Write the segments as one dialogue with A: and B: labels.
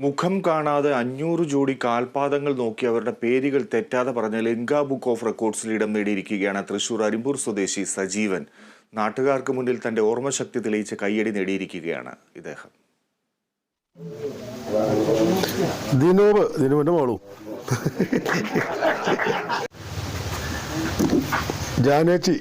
A: മുഖം കാണാതെ അഞ്ഞൂറ് ജോഡി കാൽപാദങ്ങൾ നോക്കി അവരുടെ പേരുകൾ തെറ്റാതെ പറഞ്ഞ ലങ്ക ബുക്ക് ഓഫ് റെക്കോർഡ്സിൽ ഇടം നേടിയിരിക്കുകയാണ് തൃശൂർ അരിമ്പൂർ സ്വദേശി സജീവൻ. നാട്ടുകാർക്ക് മുന്നിൽ തന്റെ ഓർമ്മശക്തി തെളിയിച്ച് കയ്യടി നേടിയിരിക്കുകയാണ് ഇദ്ദേഹം.
B: മോളും. ജാനേച്ചി.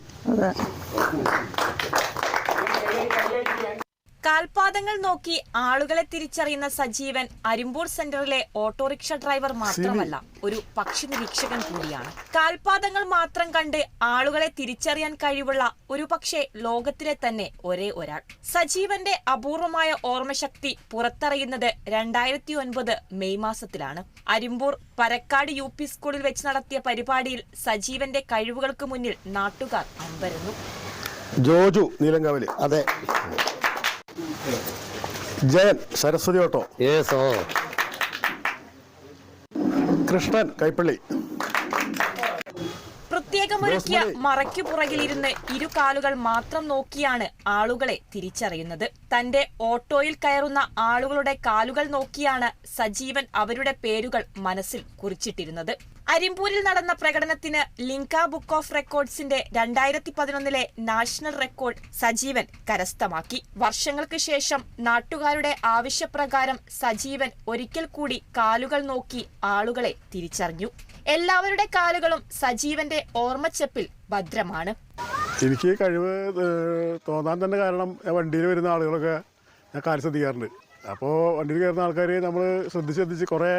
C: കാൽപാദങ്ങൾ നോക്കി ആളുകളെ തിരിച്ചറിയുന്ന സജീവൻ അരിമ്പൂർ സെന്ററിലെ ഓട്ടോറിക്ഷ ഡ്രൈവർ മാത്രമല്ല ഒരു പക്ഷി നിരീക്ഷകൻ കൂടിയാണ്. കാൽപാദങ്ങൾ മാത്രം കണ്ട് ആളുകളെ തിരിച്ചറിയാൻ കഴിവുള്ള ഒരു പക്ഷേ ലോകത്തിലെ തന്നെ ഒരേ ഒരാൾ. സജീവന്റെ അപൂർവമായ ഓർമ്മശക്തി പുറത്തറിയുന്നത് രണ്ടായിരത്തി ഒൻപത് മെയ് മാസത്തിലാണ്. അരിമ്പൂർ പരക്കാട് യു പി സ്കൂളിൽ വെച്ച് നടത്തിയ പരിപാടിയിൽ സജീവന്റെ കഴിവുകൾക്ക് മുന്നിൽ നാട്ടുകാർ അമ്പരന്നു.
B: ജോജു നീലങ്കാവലി.
D: അതെ.
B: ജയൻ സരസ്വതി ഓട്ടോ.
D: യേസ്. ഓ
B: കൃഷ്ണൻ കൈപ്പള്ളി.
C: പ്രത്യേകമൊരുക്കിയ മറയ്ക്കു പുറകിലിരുന്ന് ഇരു കാലുകൾ മാത്രം നോക്കിയാണ് ആളുകളെ തിരിച്ചറിയുന്നത്. തന്റെ ഓട്ടോയിൽ കയറുന്ന ആളുകളുടെ കാലുകൾ നോക്കിയാണ് സജീവൻ അവരുടെ പേരുകൾ മനസ്സിൽ കുറിച്ചിട്ടിരുന്നത്. അരിമ്പൂരിൽ നടന്ന പ്രകടനത്തിന് ലിങ്ക ബുക്ക് ഓഫ് റെക്കോർഡ്സിന്റെ രണ്ടായിരത്തി പതിനൊന്നിലെ നാഷണൽ റെക്കോർഡ് സജീവൻ കരസ്ഥമാക്കി. വർഷങ്ങൾക്ക് ശേഷം നാട്ടുകാരുടെ ആവശ്യപ്രകാരം സജീവൻ ഒരിക്കൽ കൂടി കാലുകൾ നോക്കി ആളുകളെ തിരിച്ചറിഞ്ഞു. എല്ലാവരുടെ കാലുകളും സജീവന്റെ ഓർമ്മച്ചെപ്പിൽ ഭദ്രമാണ്.
B: എനിക്ക് കഴിവ് തോന്നാൻ തന്നെ കാരണം വണ്ടിയിൽ വരുന്ന ആളുകളൊക്കെ ഞാൻ കാര്യം ശ്രദ്ധിക്കാറുണ്ട്. അപ്പോൾ വണ്ടിയിൽ കയറുന്ന ആൾക്കാർ നമ്മൾ ശ്രദ്ധിച്ച് ശ്രദ്ധിച്ച് കുറേ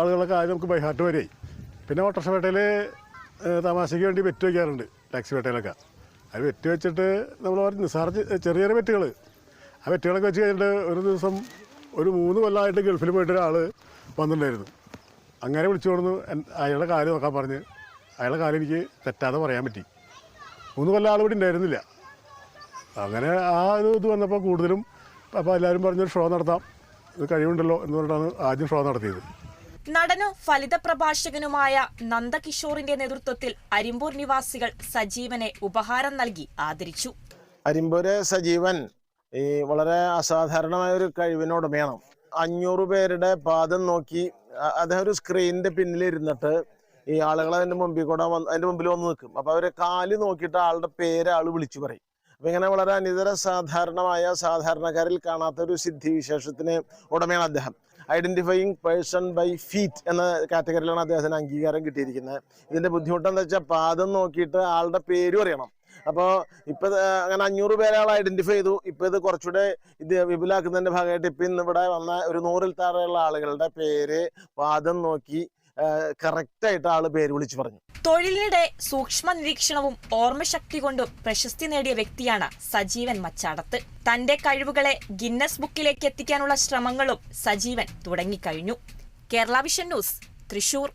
B: ആളുകളൊക്കെ കാര്യം നമുക്ക് ബൈഹാർട്ട് വരെ പിന്നെ ഓട്ടോറിക്ഷ വേട്ടയിൽ തമാശയ്ക്ക് വേണ്ടി വെറ്റ് വയ്ക്കാറുണ്ട് ടാക്സി വേട്ടയിലൊക്കെ അത് വെറ്റ് വെച്ചിട്ട് നമ്മൾ പറഞ്ഞു സാർ ചെറിയ ചെറിയ വെറ്റുകൾ ആ വെറ്റുകളൊക്കെ വെച്ച് കഴിഞ്ഞിട്ട് ഒരു ദിവസം ഒരു മൂന്ന് കൊല്ലമായിട്ട് ഗൾഫിൽ പോയിട്ട് ഒരാൾ വന്നിട്ടുണ്ടായിരുന്നു. അങ്ങനെ വിളിച്ചു കൊടുന്നു അയാളുടെ കാര്യം നോക്കാൻ പറഞ്ഞ്. അയാളുടെ കാലം എനിക്ക് തെറ്റാതെ പറയാൻ പറ്റി. മൂന്ന് കൊല്ലം ആൾ ഇവിടെ ഉണ്ടായിരുന്നില്ല. അങ്ങനെ ആ ഒരു ഇത് വന്നപ്പോൾ കൂടുതലും അപ്പോൾ എല്ലാവരും പറഞ്ഞൊരു ഷോ നടത്താം. ഇത് കഴിവുണ്ടല്ലോ എന്ന് പറഞ്ഞിട്ടാണ് ആദ്യം ഷോ നടത്തിയത്.
C: നടനും ഫലിത പ്രഭാഷകനുമായ നന്ദകിഷോറിന്റെ നേതൃത്വത്തിൽ അരിമ്പൂർ നിവാസികൾ സജീവനെ ഉപഹാരം നൽകി ആദരിച്ചു.
D: അരിമ്പൂര് സജീവൻ ഈ വളരെ അസാധാരണമായ ഒരു കഴിവിനുടമയാണ് അഞ്ഞൂറ് പേരുടെ പാദം നോക്കി അദ്ദേഹം ഒരു സ്ക്രീനിന്റെ പിന്നിൽ ഇരുന്നിട്ട് ഈ ആളുകൾ അതിന്റെ മുമ്പിൽ കൂടെ അതിന്റെ മുമ്പിൽ വന്ന് നിൽക്കും. അപ്പൊ അവരെ കാൽ നോക്കിയിട്ട് ആളുടെ പേര് ആൾ വിളിച്ചു പറയും. അപ്പൊ ഇങ്ങനെ വളരെ അനിതര സാധാരണമായ സാധാരണക്കാരിൽ കാണാത്ത ഒരു സിദ്ധിവിശേഷത്തിന് ഉടമയാണ് അദ്ദേഹം. ഐഡന്റിഫൈയിങ് പേഴ്സൺ ബൈ ഫീറ്റ് എന്ന കാറ്റഗറിയിലാണ് അദ്ദേഹത്തിന് അംഗീകാരം കിട്ടിയിരിക്കുന്നത്. ഇതിന്റെ ബുദ്ധിമുട്ട് എന്താ വെച്ചാൽ പാദം നോക്കിയിട്ട് ആളുടെ പേരും അറിയണം. അപ്പോൾ ഇപ്പൊ അങ്ങനെ അഞ്ഞൂറ് പേരെ ആൾ ഐഡന്റിഫൈ ചെയ്തു. ഇപ്പൊ ഇത് കുറച്ചുകൂടെ ഇത് വിപുലാക്കുന്നതിന്റെ ഭാഗമായിട്ട് ഇപ്പൊ ഇന്ന് ഇവിടെ വന്ന ഒരു നൂറിൽ താഴെയുള്ള ആളുകളുടെ പേര് പാദം നോക്കി കറക്റ്റായിട്ട് ആൾ പേര് വിളിച്ചു പറഞ്ഞു.
C: തൊഴിലിനിടെ സൂക്ഷ്മ നിരീക്ഷണവും ഓർമ്മശക്തി കൊണ്ടും പ്രശസ്തി നേടിയ വ്യക്തിയാണ് സജീവൻ മച്ചാടത്ത്. തന്റെ കഴിവുകളെ ഗിന്നസ് ബുക്കിലേക്ക് എത്തിക്കാനുള്ള ശ്രമങ്ങളും സജീവൻ തുടങ്ങിക്കഴിഞ്ഞു. Kerala vision news Thrissur.